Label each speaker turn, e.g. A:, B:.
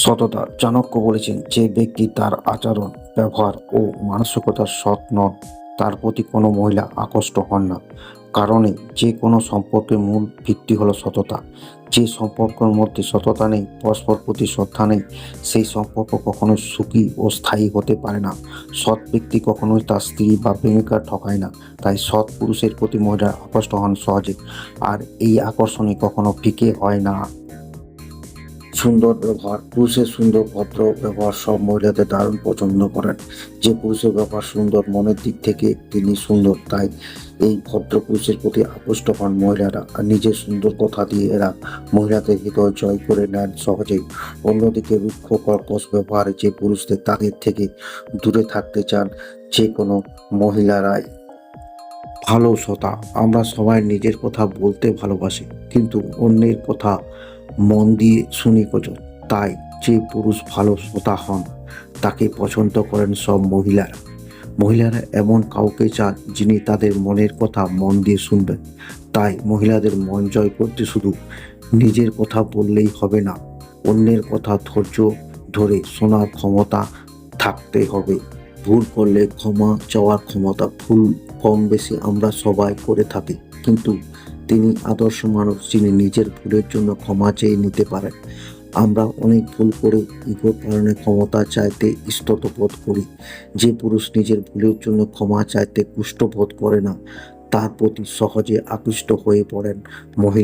A: সততা। চাণক্য বলেছেন যে ব্যক্তি তার আচরণ, ব্যবহার ও মানসিকতার সৎ নন, তার প্রতি কোনো মহিলা আকৃষ্ট হন না। কারণে যে কোনো সম্পর্কের মূল ভিত্তি হলো সততা। যে সম্পর্কের মধ্যে সততা নেই, পরস্পর প্রতি শ্রদ্ধা নেই, সেই সম্পর্ক কখনো সুখী ও স্থায়ী হতে পারে না। সৎ ব্যক্তি কখনোই তার স্ত্রী বা প্রেমিকা ঠকায় না, তাই সৎ পুরুষের প্রতি মহিলা আকৃষ্ট হন সহজে। আর এই আকর্ষণে কখনো ফিকে হয় না। সুন্দর ব্যবহার, পুরুষের সুন্দর ভদ্র ব্যবহার সব মহিলাদের দারুণ পছন্দ করেন। যে পুরুষের ব্যবহার সুন্দর, মনের দিক থেকে তিনি সুন্দর, তাই এই ভদ্র পুরুষের প্রতি আকৃষ্ট হন মহিলারা আর নিজের সুন্দর কথা দিয়ে এরা মহিলাদের হৃদয় জয় করে নেন সহজেই। অন্যদিকে রুক্ষ কর্কশ ব্যবহারে যে পুরুষদের তাদের থেকে দূরে থাকতে চান যে কোনো মহিলারাই। ভালো শ্রোতা, আমরা সবাই নিজের কথা বলতে ভালোবাসি, কিন্তু অন্যের কথা মন দিয়ে শুনি কজন তাই যে পুরুষ ভালো শ্রোতা হন, তাকে পছন্দ করেন সব মহিলারা। মহিলারা এমন কাউকে চান যিনি তাদের মনের কথা মন দিয়ে শুনবেন। তাই মহিলাদের মন জয় করতে শুধু নিজের কথা বললেই হবে না, অন্যের কথা ধৈর্য ধরে শোনার ক্ষমতা থাকতে হবে। ভুল করলে ক্ষমা চাওয়ার ক্ষমতা ভুল কম বেশি আমরা সবাই করে থাকি। কিন্তু তিনি আদর্শ মানুষ যিনি নিজের ভুলের জন্য ক্ষমা চেয়ে নিতে পারেন। আমরা অনেক ভুল করে ইগোর কারণে ক্ষমতা চাইতে স্তত বোধ করি। যে পুরুষ নিজের ভুলের জন্য ক্ষমা চাইতে কুষ্ঠ বোধ করে না, তার প্রতি সহজে আকৃষ্ট হয়ে পড়েন মহিলা।